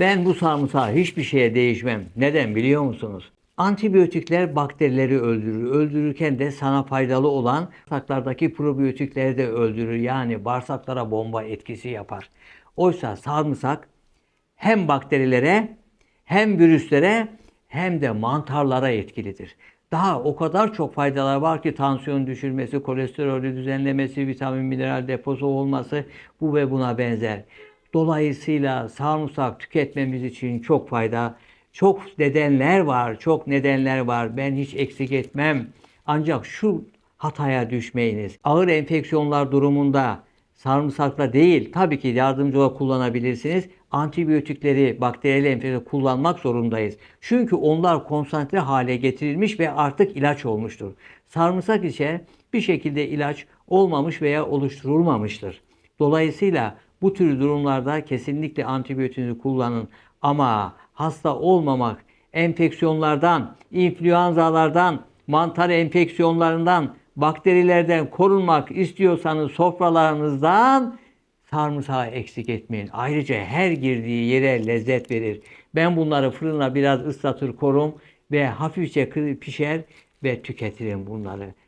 Ben bu sarımsağı hiçbir şeye değişmem. Neden biliyor musunuz? Antibiyotikler bakterileri öldürür. Öldürürken de sana faydalı olan bağırsaklardaki probiyotikleri de öldürür. Yani bağırsaklara bomba etkisi yapar. Oysa sarımsak hem bakterilere hem virüslere hem de mantarlara etkilidir. Daha o kadar çok faydalar var ki tansiyon düşürmesi, kolesterolü düzenlemesi, vitamin mineral deposu olması bu ve buna benzer. Dolayısıyla sarımsak tüketmemiz için çok fayda, çok nedenler var, çok nedenler var. Ben hiç eksik etmem. Ancak şu hataya düşmeyiniz. Ağır enfeksiyonlar durumunda sarımsakla değil, tabii ki yardımcı olarak kullanabilirsiniz. Antibiyotikleri, bakteriyel enfeksiyon kullanmak zorundayız. Çünkü onlar konsantre hale getirilmiş ve artık ilaç olmuştur. Sarımsak ise bir şekilde ilaç olmamış veya oluşturulmamıştır. Dolayısıyla bu tür durumlarda kesinlikle antibiyotiğinizi kullanın. Ama hasta olmamak, enfeksiyonlardan, influenzalardan, mantar enfeksiyonlarından, bakterilerden korunmak istiyorsanız sofralarınızdan sarımsağı eksik etmeyin. Ayrıca her girdiği yere lezzet verir. Ben bunları fırına biraz ıslatır korum ve hafifçe pişer ve tüketirim bunları.